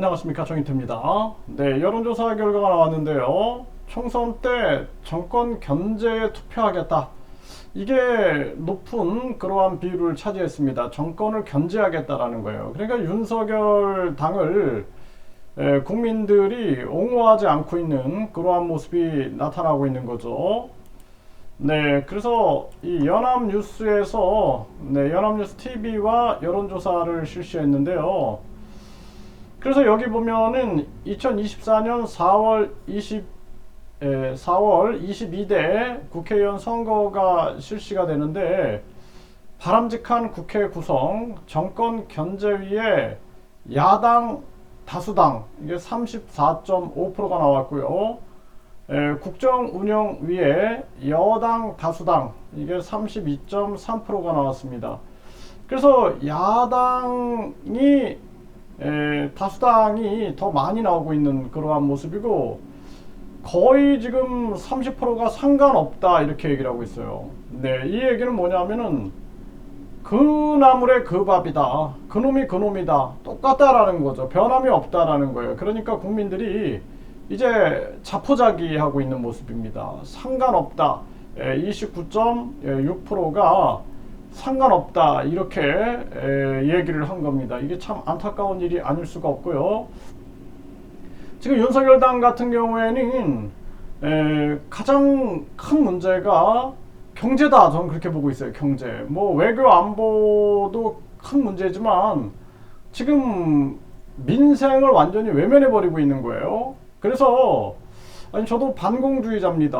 안녕하십니까 정인태입니다. 네 여론조사 결과가 나왔는데요. 총선 때 정권 견제에 투표하겠다. 이게 높은 그러한 비율을 차지했습니다. 정권을 견제하겠다라는 거예요. 그러니까 윤석열 당을 에, 국민들이 옹호하지 않고 있는 그러한 모습이 나타나고 있는 거죠. 네, 그래서 이 연합뉴스에서 네, 연합뉴스 TV와 여론조사를 실시했는데요. 그래서 여기 보면은 2024년 4월 20 에, 4월 22대 국회의원 선거가 실시가 되는데 바람직한 국회 구성 정권 견제위에 야당 다수당 이게 34.5%가 나왔고요. 에, 국정운영위에 여당 다수당 이게 32.3%가 나왔습니다. 그래서 야당이 에, 다수당이 더 많이 나오고 있는 그러한 모습이고 거의 지금 30%가 상관없다 이렇게 얘기를 하고 있어요. 네, 이 얘기는 뭐냐면은 그 나물의 그 밥이다. 그 놈이 그 놈이다. 똑같다라는 거죠. 변함이 없다라는 거예요. 그러니까 국민들이 이제 자포자기하고 있는 모습입니다. 상관없다. 29.6%가 상관없다. 이렇게 에, 얘기를 한 겁니다. 이게 참 안타까운 일이 아닐 수가 없고요. 지금 윤석열 당 같은 경우에는 에, 가장 큰 문제가 경제다. 저는 그렇게 보고 있어요. 경제. 뭐 외교 안보도 큰 문제지만 지금 민생을 완전히 외면해 버리고 있는 거예요. 그래서 아니 저도 반공주의자입니다.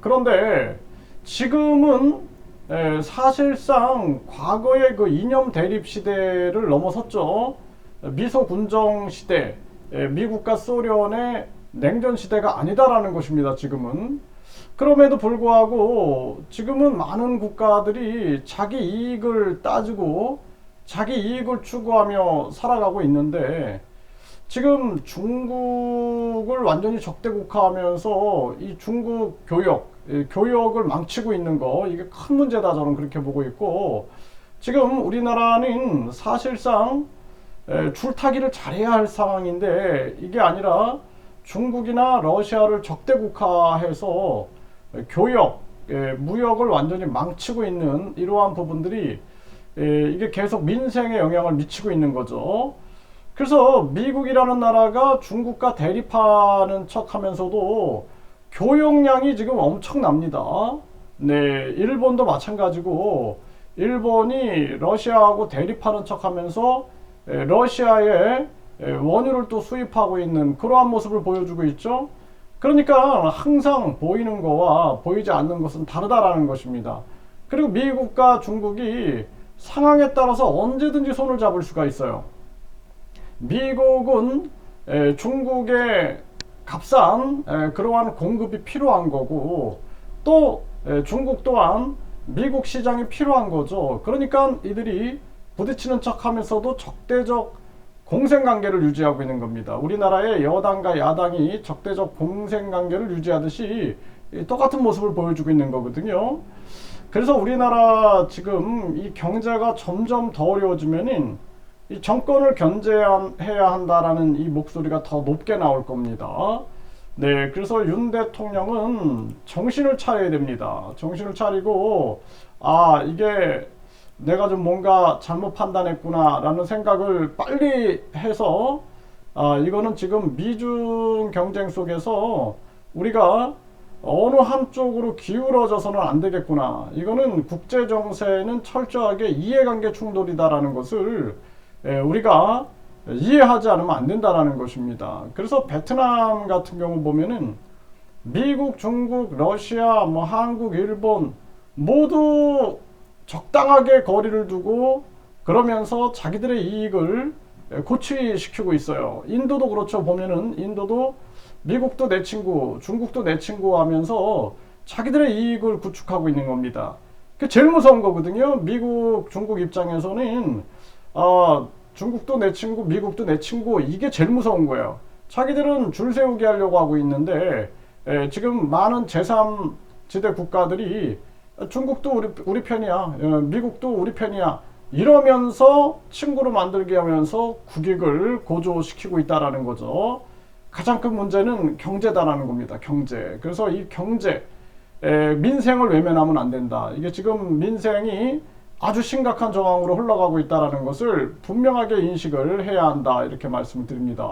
그런데 지금은 에, 사실상 과거의 그 이념 대립 시대를 넘어섰죠. 미소 군정 시대, 에, 미국과 소련의 냉전 시대가 아니다라는 것입니다. 지금은. 그럼에도 불구하고 지금은 많은 국가들이 자기 이익을 따지고 자기 이익을 추구하며 살아가고 있는데 지금 중국을 완전히 적대국화하면서 이 중국 교역, 이 교역을 망치고 있는 거 이게 큰 문제다 저는 그렇게 보고 있고 지금 우리나라는 사실상 에, 줄타기를 잘해야 할 상황인데 이게 아니라 중국이나 러시아를 적대국화해서 교역, 에, 무역을 완전히 망치고 있는 이러한 부분들이 에, 이게 계속 민생에 영향을 미치고 있는 거죠. 그래서 미국이라는 나라가 중국과 대립하는 척 하면서도 교역량이 지금 엄청납니다. 네, 일본도 마찬가지고 일본이 러시아하고 대립하는 척 하면서 에, 러시아에 에, 원유를 또 수입하고 있는 그러한 모습을 보여주고 있죠. 그러니까 항상 보이는 거와 보이지 않는 것은 다르다라는 것입니다. 그리고 미국과 중국이 상황에 따라서 언제든지 손을 잡을 수가 있어요. 미국은 에, 중국의 값싼 에, 그러한 공급이 필요한 거고 또 에, 중국 또한 미국 시장이 필요한 거죠. 그러니까 이들이 부딪히는 척 하면서도 적대적 공생 관계를 유지하고 있는 겁니다. 우리나라의 여당과 야당이 적대적 공생 관계를 유지하듯이 똑같은 모습을 보여주고 있는 거거든요. 그래서 우리나라 지금 이 경제가 점점 더 어려워지면은 이 정권을 견제해야 한다라는 이 목소리가 더 높게 나올 겁니다. 네, 그래서 윤 대통령은 정신을 차려야 됩니다. 정신을 차리고 아 이게 내가 좀 뭔가 잘못 판단했구나라는 생각을 빨리 해서 아 이거는 지금 미중 경쟁 속에서 우리가 어느 한쪽으로 기울어져서는 안 되겠구나. 이거는 국제 정세는 철저하게 이해관계 충돌이다라는 것을 예, 우리가 이해하지 않으면 안 된다라는 것입니다. 그래서 베트남 같은 경우 보면은 미국, 중국, 러시아, 뭐 한국, 일본 모두 적당하게 거리를 두고 그러면서 자기들의 이익을 고취시키고 있어요. 인도도 그렇죠. 보면은 인도도 미국도 내 친구, 중국도 내 친구 하면서 자기들의 이익을 구축하고 있는 겁니다. 그 제일 무서운 거거든요. 미국, 중국 입장에서는 아, 중국도 내 친구, 미국도 내 친구 이게 제일 무서운 거예요. 자기들은 줄 세우게 하려고 하고 있는데 에, 지금 많은 제3지대 국가들이 중국도 우리, 우리 편이야, 어, 미국도 우리 편이야 이러면서 친구로 만들게 하면서 국익을 고조시키고 있다라는 거죠. 가장 큰 문제는 경제다라는 겁니다. 경제. 그래서 이 경제 에, 민생을 외면하면 안 된다. 이게 지금 민생이 아주 심각한 정황으로 흘러가고 있다라는 것을 분명하게 인식을 해야 한다. 이렇게 말씀을 드립니다.